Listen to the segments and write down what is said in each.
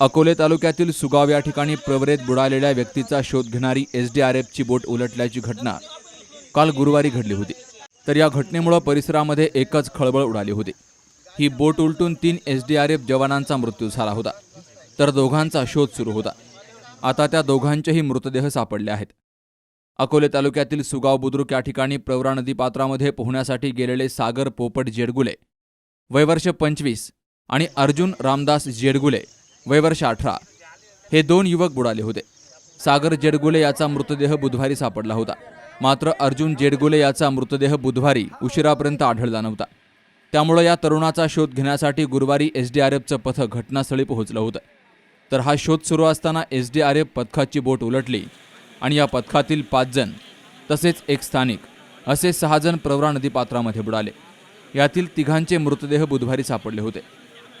अकोले तालुक्यातील सुगाव या ठिकाणी प्रवरेत बुडालेल्या व्यक्तीचा शोध घेणारी एस डी आर एफची बोट उलटल्याची घटना काल गुरुवारी घडली होती. तर या घटनेमुळे परिसरामध्ये एकच खळबळ उडाली होती. ही बोट उलटून तीन एस डी आर एफ जवानांचा मृत्यू झाला होता. तर दोघांचा शोध सुरू होता. आता त्या दोघांचेही मृतदेह सापडले आहेत. अकोले तालुक्यातील सुगाव बुद्रुक या ठिकाणी प्रवरा नदीपात्रामध्ये पोहण्यासाठी गेलेले सागर पोपट जेडगुले वयवर्ष पंचवीस आणि अर्जुन रामदास जेडगुले वयवर्ष अठरा. हे दोन युवक बुडाले होते. सागर जेडगुले याचा मृतदेह बुधवारी सापडला होता. मात्र अर्जुन जेडगुले याचा मृतदेह बुधवारी उशिरापर्यंत आढळला नव्हता. त्यामुळे या तरुणाचा शोध घेण्यासाठी गुरुवारी एस डी आर एफचं पथक घटनास्थळी पोहोचलं होतं. तर हा शोध सुरू असताना एस डी आर एफ पथकाची बोट उलटली आणि या पथकातील पाच जण तसेच एक स्थानिक असे सहा जण प्रवरा नदीपात्रामध्ये बुडाले. यातील तिघांचे मृतदेह बुधवारी सापडले होते.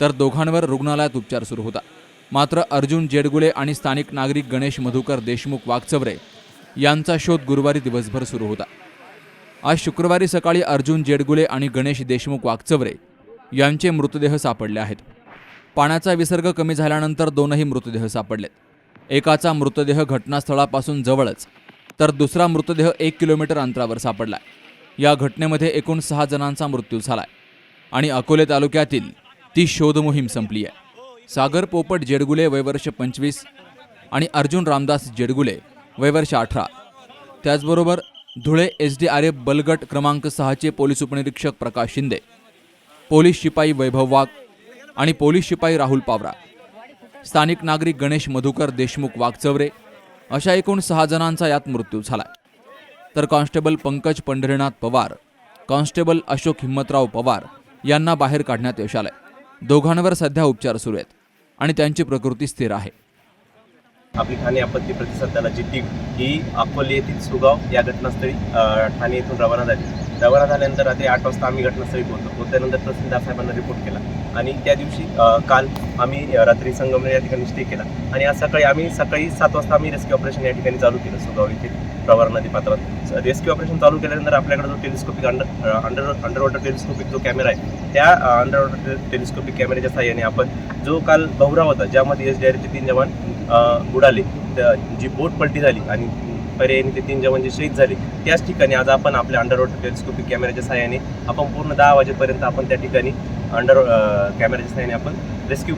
तर दोघांवर रुग्णालयात उपचार सुरू होता. मात्र अर्जुन जेडगुले आणि स्थानिक नागरिक गणेश मधुकर देशमुख वाघचवरे यांचा शोध गुरुवारी दिवसभर सुरू होता. आज शुक्रवारी सकाळी अर्जुन जेडगुले आणि गणेश देशमुख वाघचवरे यांचे मृतदेह सापडले आहेत. पाण्याचा विसर्ग कमी झाल्यानंतर दोनही मृतदेह सापडलेत. एकाचा मृतदेह घटनास्थळापासून जवळच तर दुसरा मृतदेह एक किलोमीटर अंतरावर सापडला या घटनेमध्ये एकूण सहा जणांचा मृत्यू झालाय आणि अकोले तालुक्यातील ती शोधमोहीम संपली आहे. सागर पोपट जेडगुले वयवर्ष पंचवीस आणि अर्जुन रामदास जेडगुले वयवर्ष अठरा. त्याचबरोबर Dhule S D R F बलगट क्रमांक सहाचे पोलीस उपनिरीक्षक प्रकाश शिंदे पोलीस शिपाई वैभव वाघ आणि पोलीस शिपाई राहुल पावरा स्थानिक नागरिक गणेश मधुकर देशमुख वाघचवरे अशा एकूण सहा जणांचा यात मृत्यू झाला तर कॉन्स्टेबल पंकज पंढरीनाथ पवार कॉन्स्टेबल अशोक हिम्मतराव पवार यांना बाहेर काढण्यात यश आलंय. दोघांवर सध्या उपचार सुरू आहेत आणि त्यांची प्रकृती स्थिर आहे. आपली ठाणे आपत्ती प्रतिसाद दलाची टीम ही अकोले येथील सुगाव या घटनास्थळी ठाणे येथून रवाना झाली. दौरा झाल्यानंतर रात्री आठ वाजता आम्ही घटनास्थळी पोहोचलो. पोहोचल्यानंतर तहसीलदार साहेबांना रिपोर्ट केला. आणि त्या दिवशी काल आम्ही रात्री संगमनेर या ठिकाणी स्टे केला. आणि आज सकाळी आम्ही सकाळी सात वाजता आम्ही रेस्क्यू ऑपरेशन या ठिकाणी चालू केलं सुगाव येथील प्रवार नदी पात्रात. रेस्क्यू ऑपरेशन चालू केल्यानंतर आपल्याकडे जो telescopic under under under water telescopic जो कॅमेरा आहे त्या अंडर वॉटर टेलिस्कोपिक कॅमेऱ्याच्या साहाय्याने आपण जो काल बहुरा होता ज्यामध्ये एस डी आरचे तीन जवान बुडाले त्या- जी बोट पलटी झाली आणि पर्यायी ते तीन जवान जे म्हणजे शहीद झाले त्याच ठिकाणी आज आपण आपल्या अंडर वॉटर टेलिस्कोपिक कॅमेऱ्याच्या सहाय्याने आपण पूर्ण दहा वाजेपर्यंत आपण त्या ठिकाणी अंडर कॅमेऱ्याच्या साहाय्याने आपण रेस्क्यू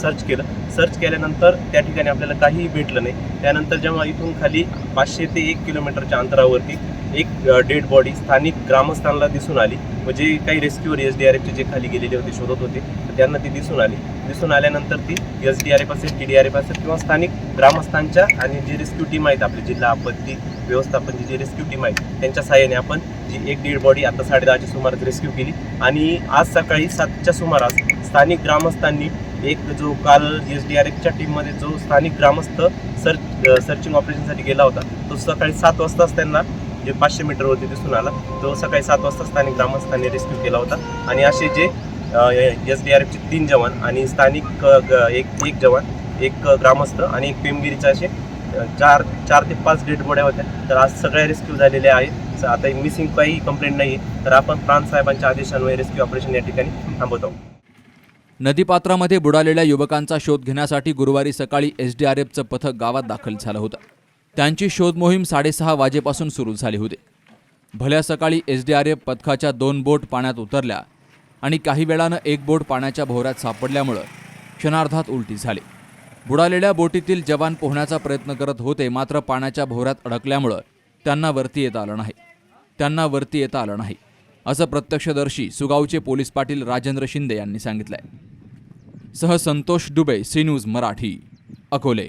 सर्च केलं. सर्च केल्यानंतर त्या ठिकाणी आपल्याला काहीही भेटलं नाही. त्यानंतर जेव्हा इथून खाली पाचशे ते एक किलोमीटरच्या अंतरावरती एक डेड बॉडी स्थानिक ग्रामस्थांना दिसून आली. म्हणजे काही रेस्क्यूअर एस डी आर एफचे जे खाली गेलेले होते शोधत होते तर त्यांना ती दिसून आली. दिसून आल्यानंतर ती एस डी आर एफ असेल टी डी आर एफ असेल किंवा स्थानिक ग्रामस्थांच्या आणि जी रेस्क्यू टीम आहेत आपली जिल्हा आपत्ती व्यवस्थापनची जी रेस्क्यू टीम आहे त्यांच्या साहाय्याने आपण जी एक डेड बॉडी आता साडेदहाच्या सुमारास रेस्क्यू केली. आणि आज सकाळी सातच्या सुमारास स्थानिक ग्रामस्थांनी एक जो काल एस डी आर एफच्या टीममध्ये जो स्थानिक ग्रामस्थ सर्च सर्चिंग ऑपरेशनसाठी गेला होता तो सकाळी सात वाजताच त्यांना जे पाचशे मीटरवरती दिसून आला तो सकाळी सात वाजता स्थानिक ग्रामस्थांनी रेस्क्यू केला होता. आणि असे जे एस डी आर एफचे तीन जवान आणि स्थानिक एक एक जवान एक ग्रामस्थ आणि एक पेमगिरीचे असे चार चार ते पाच डेड बॉड्या होत्या. तर आज सगळ्या रेस्क्यू झालेल्या आहेत. आता मिसिंग काही कंप्लेंट नाही आहे तर आपण प्रांत साहेबांच्या आदेशान्वये रेस्क्यू ऑपरेशन या ठिकाणी थांबवत. आहोत नदीपात्रामध्ये बुडालेल्या युवकांचा शोध घेण्यासाठी गुरुवारी सकाळी एस डी आर एफचं पथक गावात दाखल झालं होतं. त्यांची शोध मोहीम साडेसहा वाजेपासून सुरू झाली होती. भल्या सकाळी एस डी आर एफ पथकाच्या दोन बोट पाण्यात उतरल्या आणि काही वेळानं एक बोट पाण्याच्या भोवऱ्यात सापडल्यामुळं क्षणार्धात उलटी झाली. बुडालेल्या बोटीतील जवान पोहण्याचा प्रयत्न करत होते मात्र पाण्याच्या भोवऱ्यात अडकल्यामुळं त्यांना वरती येता आलं नाही. त्यांना वरती येता आलं नाही असं प्रत्यक्षदर्शी सुगावचे पोलीस पाटील राजेंद्र शिंदे यांनी सांगितलंय. सह संतोष दुबे सी न्यूज मराठी अकोले.